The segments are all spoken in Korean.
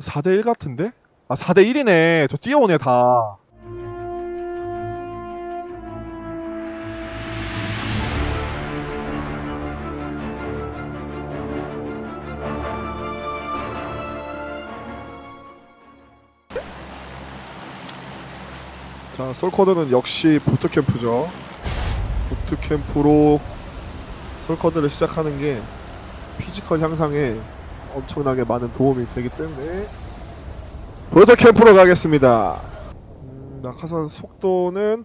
4대1 같은데? 아 4대1이네 저 뛰어오네 다 자, 솔커드는 역시 부트캠프죠. 부트캠프로 솔커드를 시작하는 게 피지컬 향상에 엄청나게 많은 도움이 되기 때문에 부트캠프로 가겠습니다. 음, 낙하산 속도는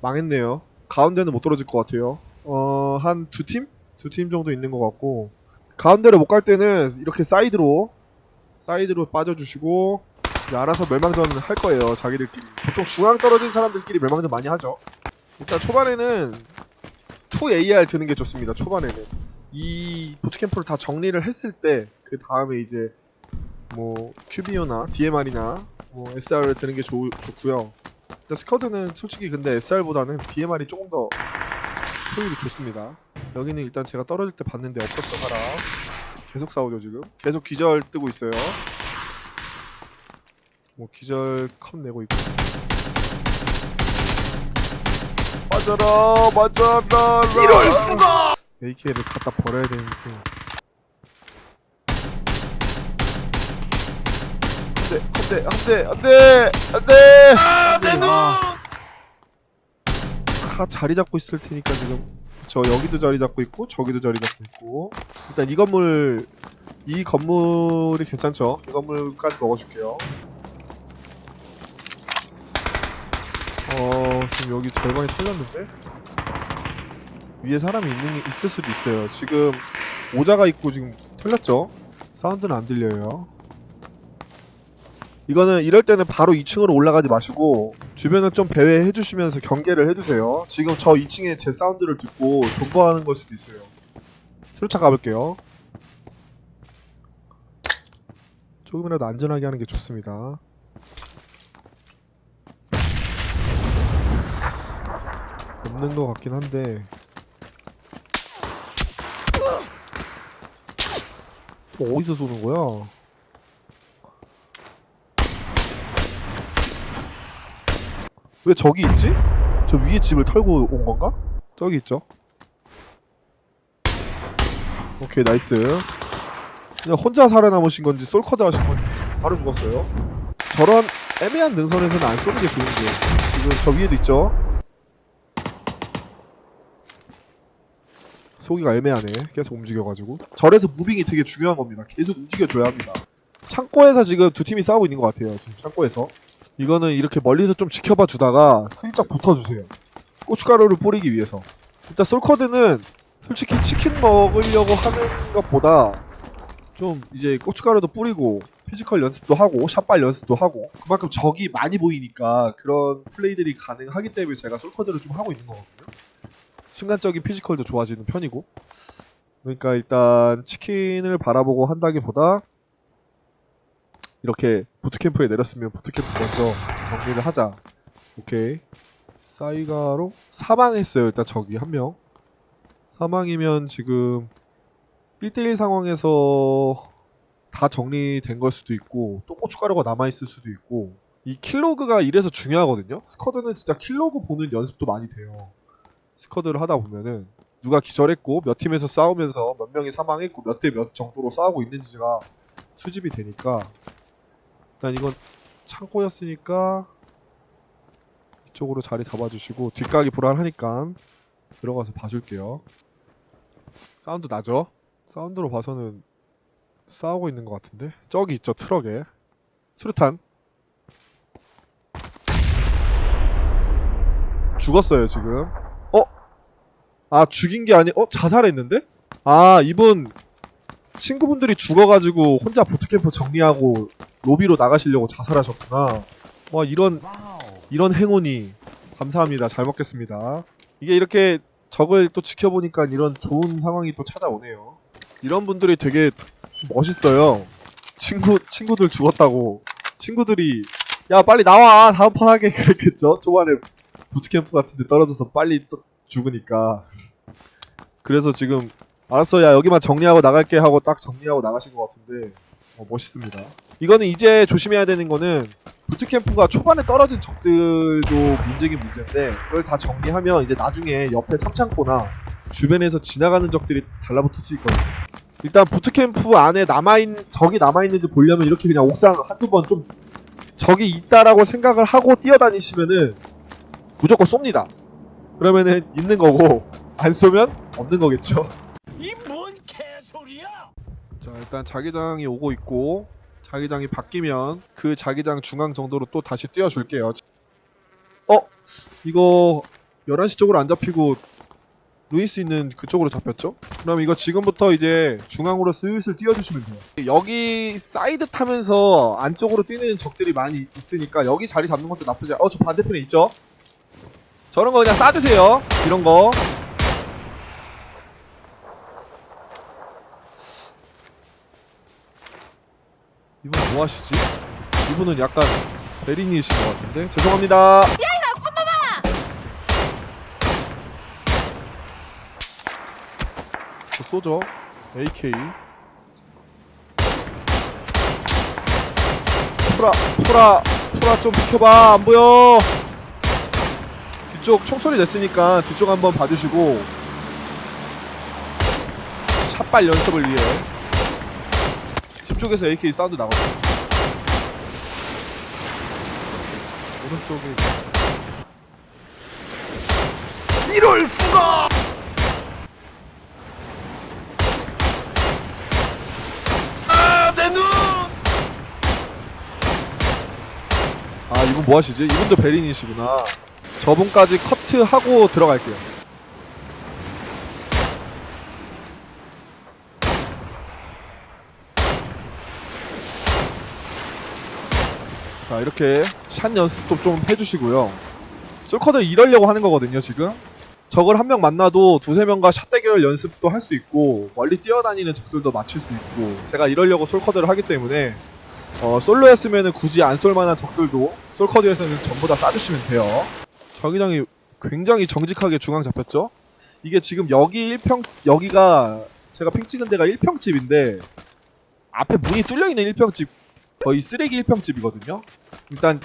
망했네요. 가운데는 못 떨어질 것 같아요. 어, 한 두 팀? 두 팀 정도 있는 것 같고 가운데를 못갈 때는 이렇게 사이드로 사이드로 빠져주시고 알아서 멸망전 할 거예요. 자기들끼리. 보통 중앙 떨어진 사람들끼리 멸망전 많이 하죠. 일단 초반에는 2AR 드는 게 좋습니다. 초반에는. 이 부트캠프를 다 정리를 했을 때 그 다음에 이제 뭐 큐비오나 DMR이나 뭐 SR을 드는 게 좋, 좋고요. 일단 스쿼드는 솔직히 근데 SR보다는 DMR이 조금 더 효율이 좋습니다. 여기는 일단 제가 떨어질 때 봤는데 없었어 사람. 계속 싸우죠 지금. 계속 기절 뜨고 있어요. 뭐 기절 컵 내고 있고 맞아라 맞아라 이럴 수가 AK를 갖다 버려야 되는지. 안돼 안돼 안돼 안돼 안돼! 다 자리 잡고 있을 테니까 지금. 저 여기도 자리 잡고 있고 저기도 자리 잡고 있고. 일단 이 건물 이 건물이 괜찮죠? 이 건물까지 먹어줄게요. 어 지금 여기 절반이 털렸는데 위에 사람이 있는 게 있을 수도 있어요. 지금 오자가 있고 지금 털렸죠? 사운드는 안 들려요. 이거는 이럴 때는 바로 2층으로 올라가지 마시고 주변을 좀 배회해 주시면서 경계를 해주세요. 지금 저 2층에 제 사운드를 듣고 존버하는 걸 수도 있어요. 수류탄 가볼게요. 조금이라도 안전하게 하는 게 좋습니다. 없는 것 같긴 한데 또 어디서 쏘는 거야? 왜 저기 있지? 저 위에 집을 털고 온 건가? 저기 있죠? 오케이 나이스 그냥 혼자 살아남으신 건지 솔커드 하신 건지 바로 죽었어요 저런 애매한 능선에서는 안 쏘는 게 좋은 게 지금 저 위에도 있죠? 쏘기가 애매하네. 계속 움직여가지고. 절에서 무빙이 되게 중요한 겁니다. 계속 움직여줘야 합니다. 창고에서 지금 두 팀이 싸우고 있는 것 같아요. 지금 창고에서. 이거는 이렇게 멀리서 좀 지켜봐 주다가 슬쩍 붙어주세요. 고춧가루를 뿌리기 위해서. 일단 솔커드는 솔직히 치킨 먹으려고 하는 것보다 좀 이제 고춧가루도 뿌리고 피지컬 연습도 하고 샷발 연습도 하고 그만큼 적이 많이 보이니까 그런 플레이들이 가능하기 때문에 제가 솔커드를 좀 하고 있는 거거든요. 순간적인 피지컬도 좋아지는 편이고. 그러니까 일단 치킨을 바라보고 한다기보다 이렇게 부트캠프에 내렸으면 부트캠프 먼저 정리를 하자. 오케이. 사이가로 사망했어요 일단 저기 한명. 사망이면 지금 1대1 상황에서 다 정리된 걸 수도 있고 또 고춧가루가 남아있을 수도 있고 이 킬로그가 이래서 중요하거든요? 스쿼드는 진짜 킬로그 보는 연습도 많이 돼요 스쿼드를 하다 보면은 누가 기절했고 몇 팀에서 싸우면서 몇 명이 사망했고 몇 대 몇 정도로 싸우고 있는지가 수집이 되니까 일단 이건 창고였으니까 이쪽으로 자리 잡아주시고 뒷각이 불안하니까 들어가서 봐줄게요. 사운드 나죠? 사운드로 봐서는 싸우고 있는 것 같은데? 저기 있죠 트럭에. 수류탄. 죽었어요 지금 아 죽인 게 아니 어 자살했는데? 아 이분 친구분들이 죽어가지고 혼자 부트캠프 정리하고 로비로 나가시려고 자살하셨구나. 와 이런 이런 행운이 감사합니다. 잘 먹겠습니다. 이게 이렇게 적을 또 지켜보니까 이런 좋은 상황이 또 찾아오네요. 이런 분들이 되게 멋있어요. 친구 친구들 죽었다고. 친구들이 야 빨리 나와! 다음 판 하게! 그랬겠죠? 초반에 부트캠프 같은데 떨어져서 빨리 또 죽으니까 그래서 지금 알았어 야 여기만 정리하고 나갈게 하고 딱 정리하고 나가신 것 같은데 어, 멋있습니다 이거는 이제 조심해야 되는 거는 부트캠프가 초반에 떨어진 적들도 문제긴 문제인데 그걸 다 정리하면 이제 나중에 옆에 삼창고나 주변에서 지나가는 적들이 달라붙을 수 있거든요. 일단 부트캠프 안에 남아있는 적이 남아있는지 보려면 이렇게 그냥 옥상 한두 번 좀 적이 있다라고 생각을 하고 뛰어다니시면은 무조건 쏩니다. 그러면은 있는 거고 안 쏘면 없는 거겠죠. 이 뭔 개소리야? 자 일단 자기장이 오고 있고 자기장이 바뀌면 그 자기장 중앙 정도로 또 다시 띄워줄게요 어? 이거 11시 쪽으로 안 잡히고 루이스 있는 그쪽으로 잡혔죠? 그럼 이거 지금부터 이제 중앙으로 슬슬 띄워주시면 돼요 여기 사이드 타면서 안쪽으로 뛰는 적들이 많이 있으니까 여기 자리 잡는 것도 나쁘지 않아 어 저 반대편에 있죠? 저런 거 그냥 쏴주세요 이런 거 이분 뭐 하시지? 이분은 약간 베리니이신 것 같은데 죄송합니다. 저 쏘죠. AK. 프라, 프라, 프라 좀 비켜봐. 안 보여. 뒤쪽 총소리 냈으니까 뒤쪽 한번 봐주시고. 샷발 연습을 위해. 집 쪽에서 AK 사운드 나거든. 오른쪽에. 이럴 수가! 아, 내 눈! 아, 이분 뭐 하시지? 이분도 베린이시구나. 저분까지 커트하고 들어갈게요. 자, 이렇게 샷 연습도 좀 해주시고요. 솔커들 이러려고 하는 거거든요, 지금. 적을 한 명 만나도 두세 명과 샷 대결 연습도 할 수 있고, 멀리 뛰어다니는 적들도 맞출 수 있고, 제가 이러려고 솔커들을 하기 때문에, 어, 솔로였으면 굳이 안 쏠만한 적들도 솔커드에서는 전부 다 쏴주시면 돼요. 자기장이 굉장히 정직하게 중앙 잡혔죠? 이게 지금 여기 1평, 여기가 제가 핑 찍은 데가 1평집인데 앞에 문이 뚫려 있는 1평집 거의 쓰레기 1평집이거든요? 일단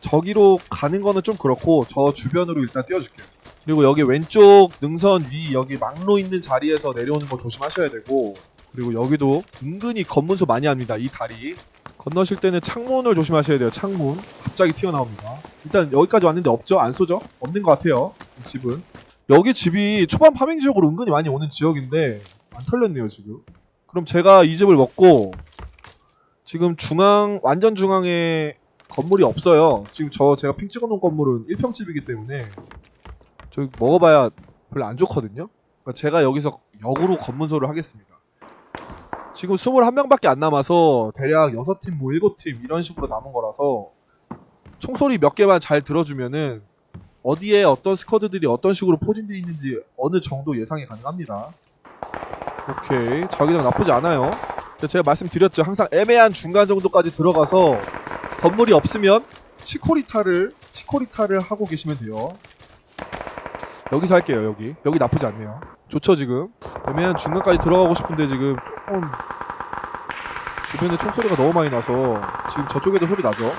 저기로 가는 거는 좀 그렇고 저 주변으로 일단 띄워줄게요. 그리고 여기 왼쪽 능선 위 여기 막로 있는 자리에서 내려오는 거 조심하셔야 되고 그리고 여기도 은근히 검문소 많이 합니다. 이 다리. 건너실 때는 창문을 조심하셔야 돼요. 창문. 갑자기 튀어나옵니다. 일단 여기까지 왔는데 없죠? 안 쏘죠? 없는 것 같아요. 이 집은. 여기 집이 초반 파밍 지역으로 은근히 많이 오는 지역인데 안 털렸네요 지금. 그럼 제가 이 집을 먹고 지금 중앙 완전 중앙에 건물이 없어요. 지금 저 제가 핑 찍어놓은 건물은 1평 집이기 때문에 저기 먹어봐야 별로 안 좋거든요. 그러니까 제가 여기서 역으로 검문소를 하겠습니다. 지금 21명밖에 안 남아서 대략 6팀 뭐 7팀 이런 식으로 남은 거라서 총소리 몇 개만 잘 들어주면은 어디에 어떤 스쿼드들이 어떤 식으로 포진되어 있는지 어느 정도 예상이 가능합니다. 오케이 자기장 나쁘지 않아요. 제가 말씀드렸죠. 항상 애매한 중간 정도까지 들어가서 건물이 없으면 치코리타를 치코리타를 하고 계시면 돼요. 여기서 할게요. 여기 여기 나쁘지 않네요. 좋죠 지금. 애매한 중간까지 들어가고 싶은데 지금 조금 주변에 총소리가 너무 많이 나서 지금 저쪽에도 소리 나죠?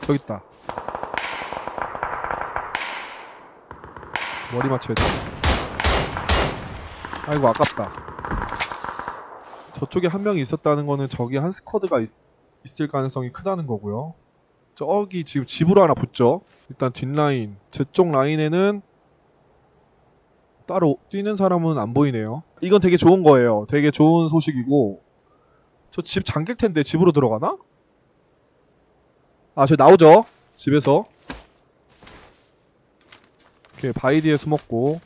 저기 있다. 머리 맞춰야 돼. 아이고 아깝다. 저쪽에 한 명이 있었다는 거는 저기 한 스쿼드가 있, 있을 가능성이 크다는 거고요. 저기 지금 집으로 하나 붙죠. 일단 뒷라인 제 쪽 라인에는 따로 뛰는 사람은 안 보이네요. 이건 되게 좋은 거예요. 되게 좋은 소식이고 저 집 잠길 텐데 집으로 들어가나? 아, 저 나오죠. 집에서. 이렇게 바위 뒤에 숨었고.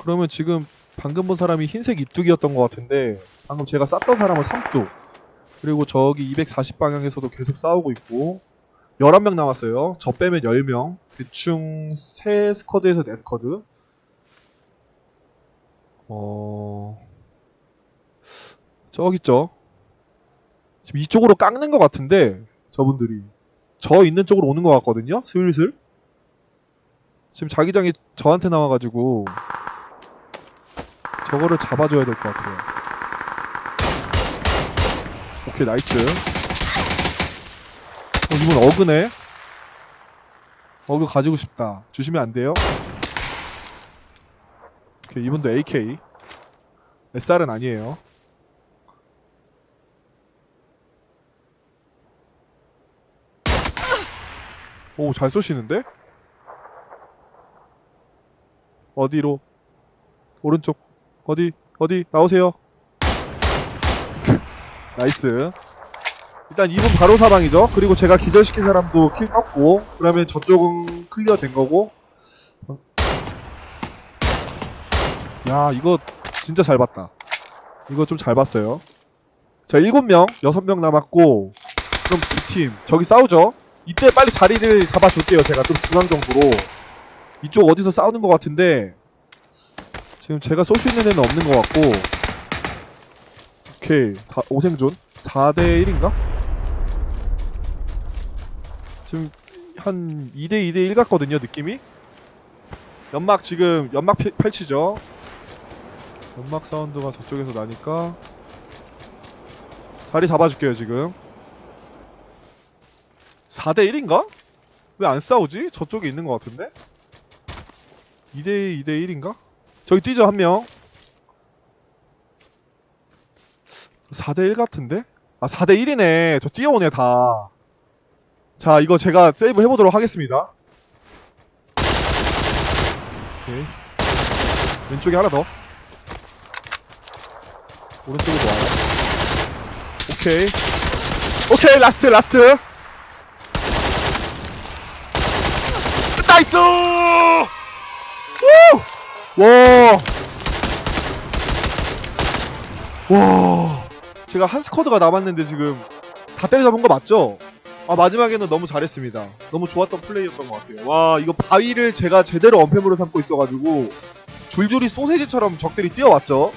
그러면 지금 방금 본 사람이 흰색 이뚝이었던 것 같은데 방금 제가 쐈던 사람은 삼뚝. 그리고 저기 240 방향에서도 계속 싸우고 있고 11명 남았어요. 저 빼면 10명. 대충 3스쿼드에서 4스쿼드. 어... 저기 있죠. 지금 이쪽으로 깎는 것 같은데 저분들이 저 있는 쪽으로 오는 것 같거든요. 슬슬. 지금 자기장이 저한테 나와가지고 저거를 잡아줘야 될 것 같아요. 오케이 나이스 어, 이분 어그네? 어그 가지고 싶다. 주시면 안 돼요? 오케이 이분도 AK SR은 아니에요. 오 잘 쏘시는데? 어디로? 오른쪽. 어디? 어디? 나오세요. 나이스 일단 2분 바로 사방이죠. 그리고 제가 기절시킨 사람도 킬 떴고 그러면 저쪽은 클리어 된 거고. 어. 야 이거 진짜 잘 봤다. 이거 좀 잘 봤어요. 자 7명 6명 남았고 그럼 두 팀. 저기 싸우죠? 이때 빨리 자리를 잡아줄게요 제가. 좀 중앙 정도로. 이쪽 어디서 싸우는 것 같은데 지금 제가 쏠 수 있는 애는 없는 것 같고. 오케이. 다, 오생존? 4대 1인가? 지금 한 2대 2대 1 같거든요 느낌이 연막 지금 연막 펼- 펼치죠 연막 사운드가 저쪽에서 나니까 자리 잡아줄게요 지금 4대 1인가? 왜 안 싸우지? 저쪽에 있는 것 같은데? 2대 2대 1인가? 저기 뛰죠 한 명. 4대 1 같은데? 아 4대 1이네. 저 뛰어오네 다. 자 이거 제가 세이브 해보도록 하겠습니다. 오케이. 왼쪽에 하나 더. 오른쪽에도 와요. 오케이. 오케이 라스트 라스트. 나이스! 우! 와! 와! 제가 한 스쿼드가 남았는데 지금 다 때려잡은 거 맞죠? 아 마지막에는 너무 잘했습니다. 너무 좋았던 플레이였던 것 같아요. 와 이거 바위를 제가 제대로 언패물로 삼고 있어가지고 줄줄이 소세지처럼 적들이 뛰어왔죠.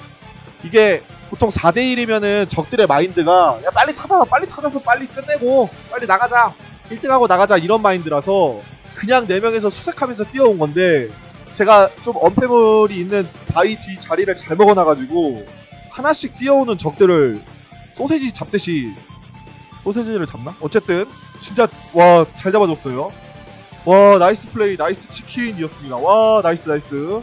이게 보통 4대1이면은 적들의 마인드가 야 빨리 찾아서 빨리 찾아서 빨리 끝내고 빨리 나가자 1등하고 나가자 이런 마인드라서 그냥 4명에서 수색하면서 뛰어온 건데 제가 좀 언패물이 있는 바위 뒤 자리를 잘 먹어놔가지고 하나씩 뛰어오는 적들을 소세지 잡듯이 소세지를 잡나? 어쨌든 진짜 와 잘 잡아줬어요. 와 나이스 플레이 나이스 치킨이었습니다. 와 나이스 나이스.